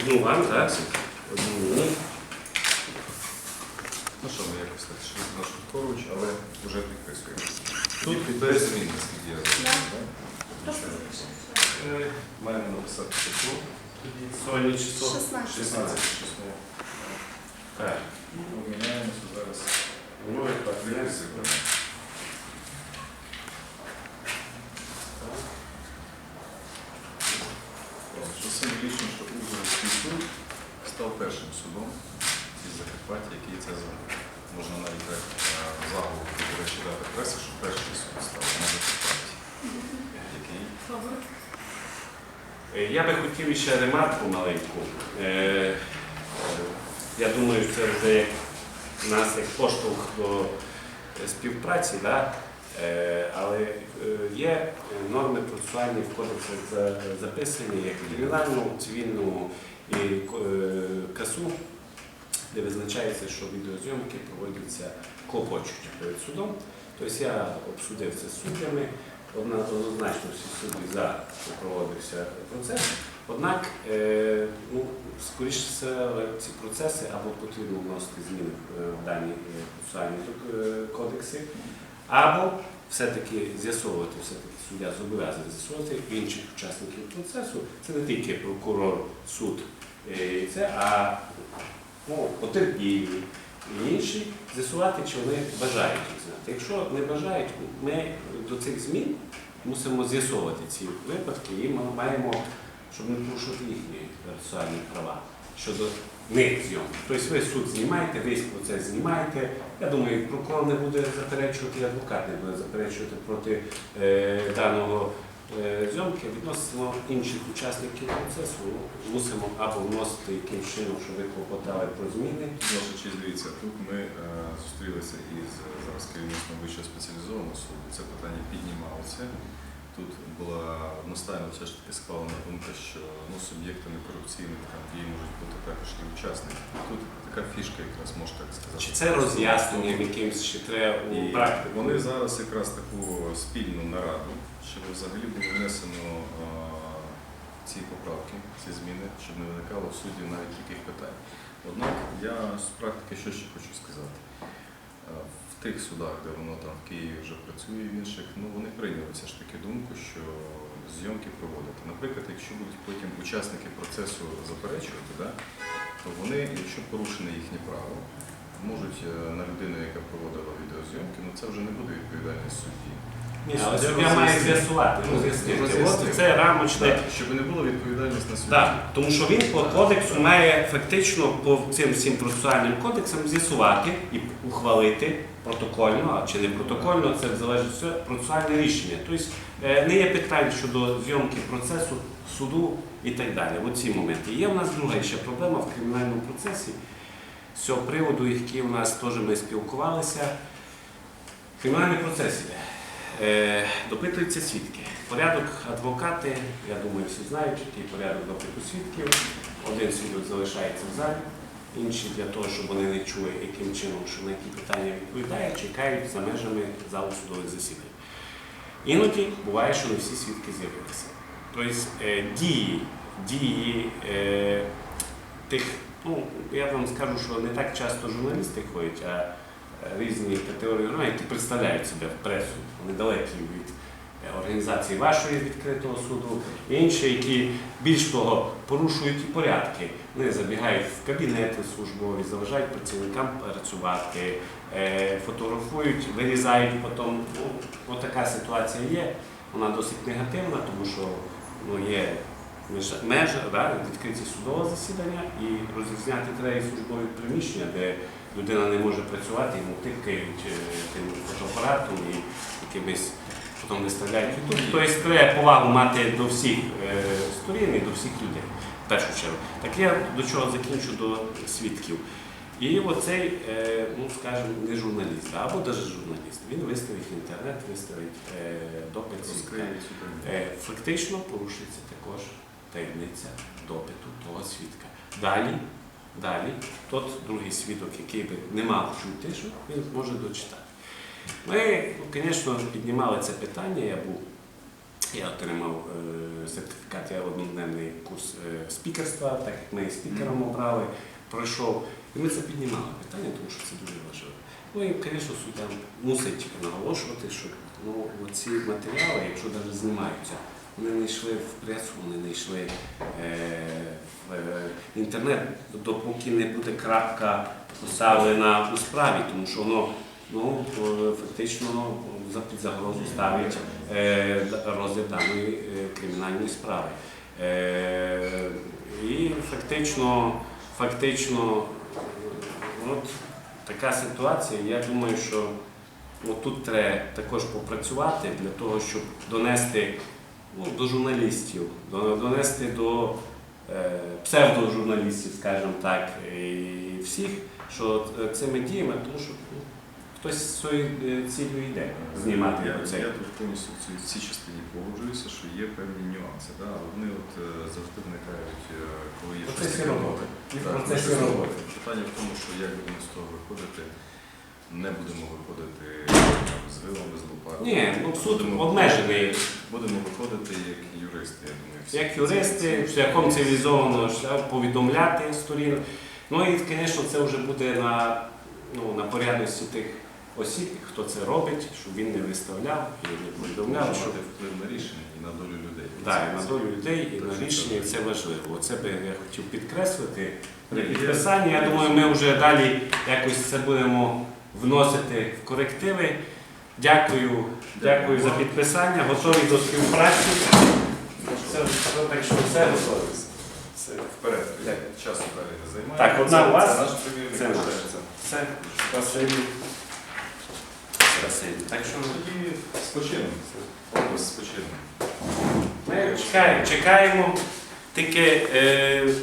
Одну вам, так? Одну мені. Ну що, ми якось так швидко швидкович, але вже підписуємо. Тут без змін, наскільки я розумію. Так? Е, Маємо написати число. Сьогодні число. 16. 16 число. Так. Обміняємося зараз. Ну, і так, Підписи. Що символічно, що Ужгородський суд став першим судом із Закарпаття, який це зробив. Можна навіть так е, заголовок, до преси, що перший суд став на Закарпатті. Який Е, Я би хотів ще ремарку маленьку. Е, Я думаю, це вже нас як поштовх до співпраці, да? Е, але е, є норми процесуальні в кодексах записані як в кримінальному, цивільному і е, КАСУ, де визначається, що відеозйомки проводяться клопочуть перед судом. Тобто я обсудив це з суддями. Однозначно всі судді за проводився процес. Однак, ну, скоріше ці процеси або потрібно вносити зміни в дані процесуальні кодекси, або все-таки з'ясовувати, все-таки суддя зобов'язаний з'ясовувати інших учасників процесу. Це не тільки прокурор, суд, е, це, а ну, потерпілі і інші, з'ясувати, чи вони бажають їх знати. Якщо не бажають, ми до цих змін мусимо з'ясовувати ці випадки і ми маємо, щоб не порушувати їхні процесуальні права щодо них зйомки. Тобто ви суд знімаєте, весь процес знімаєте. Я думаю, прокурор не буде заперечувати, адвокат не буде заперечувати проти е, даного е, зйомки. Відносно інших учасників процесу мусимо або вносити якимсь чином, щоб ви клопотали про зміни. Честь, дивіться, тут ми е, зустрілися із зараз керівництвом вищого спеціалізованого суду. Це питання піднімалося. Тут була одностайно все ж таки схвалена думка, що ну, суб'єктами корупційних там дій можуть бути також і учасники. Тут така фішка, якраз можна так сказати. Чи це роз'яснення якимось, чи треба І у практику? вони зараз якраз таку спільну нараду, щоб взагалі було внесено е, ці поправки, ці зміни, щоб не виникало в суді навіть таких питань. Однак я з практики що ще хочу сказати. Тих судах, де воно там в Києві вже працює, в інших, ну вони прийняли все ж таки думку, що зйомки проводити. Наприклад, якщо будуть потім учасники процесу заперечувати, да, то вони, якщо порушене їхнє право, можуть е, на людину, яка проводила відеозйомки, ну це вже не буде відповідальність судді. Але Суддя суддя має з'ясувати, Ну. От це рамочне. Щоб не було відповідальність на судді. Так, тому що він по кодексу має фактично по цим всім процесуальним кодексам з'ясувати і ухвалити протокольно, а чи не протокольно, це залежить все процесуальне рішення. Тобто е, не є питань щодо зйомки процесу, суду і так далі. Оці моменти. Є в нас друга ще проблема в кримінальному процесі. З цього приводу, який у нас теж ми спілкувалися. Кримінальний процес іде. Е, Допитуються свідки. Порядок адвокати, я думаю, всі знають, який порядок допиту свідків. Один свідок залишається в залі, інші для того, щоб вони не чули, яким чином, що на які питання відповідає, чекають за межами залу судових засідань. Іноді буває, що не всі свідки з'явилися. Тобто е, дії, дії е, тих, ну я вам скажу, що не так часто журналісти ходять, а різні категорії громадян, які представляють себе в пресу, вони далекі від е, організації вашої відкритого суду, і інші, які більш того порушують і порядки. Вони забігають в кабінети службові, заважають працівникам працювати, е, фотографують, вирізають потім. Ну, отака ситуація є. Вона досить негативна, тому що ну, є межа- да, відкриті судове засідання і розрізняти треба службові приміщення, де людина не може працювати, йому тикають е, тим фотоапаратом і якимись потім виставляють. Тобто треба повагу мати до всіх е, сторін і до всіх людей в першу чергу. Так я до чого закінчу до свідків. І оцей, е, ну скажімо, не журналіст, або навіть журналіст. Він виставить в інтернет, виставить допит свідка. Фактично порушується також таємниця допиту того свідка. Далі, далі, тот другий свідок, який би не мав чути, що він може дочитати. Ми, ну, звісно, піднімали це питання, я був Я отримав е, сертифікат, я одноденний курс е, спікерства, так як ми спікером обрали, пройшов. І ми це піднімали питання, тому що це дуже важливо. Ну і, звісно, суддя мусить наголошувати, що ну, ці матеріали, якщо навіть знімаються, вони не йшли в пресу, вони не йшли е, інтернет, допоки не буде крапка поставлена у справі, тому що воно ну, е, фактично ну, під загрозу ставить е, розгляд даної е, кримінальної справи. І фактично, фактично, от така ситуація. Я думаю, що тут треба також попрацювати для того, щоб донести ну, до журналістів, донести до псевдожурналістів, скажімо так, і всіх, що е, цими діями, тому що ну, хтось з цією е, цілею йде знімати Я, це. я тут повністю в цій, частині погоджуюся, що є певні нюанси. Да? Вони от, е, завжди виникають, е, коли є щось процесі таке роботи. нове. І в процесі процесі роботи. Питання в тому, що як будемо з того виходити, не будемо виходити з вилами, з лопатами. Ні, ну суд обмежений. Будемо виходити як юристи, я думаю. всі. Як юристи, шляхом цивілізованого шляху повідомляти сторін. Ну і, звісно, це вже буде на, ну, на порядності тих осіб, хто це робить, щоб він не виставляв і не повідомляв. Що... мати вплив на рішення і на долю людей. Так, і на долю людей і на рішення, і це важливо. Оце би я хотів підкреслити при Ні, підписанні. Я думаю, ми вже далі якось це будемо вносити в корективи. Дякую, дякую за підписання, готові до співпраці. Все, так що все готове. Все, вперед. Часу далі не займає. Так, одна у вас. Це наш примірник. Це наш. Все, спасибі. Спасибі. Так що Тоді. Область з ми чекаємо, чекаємо. Тільки е,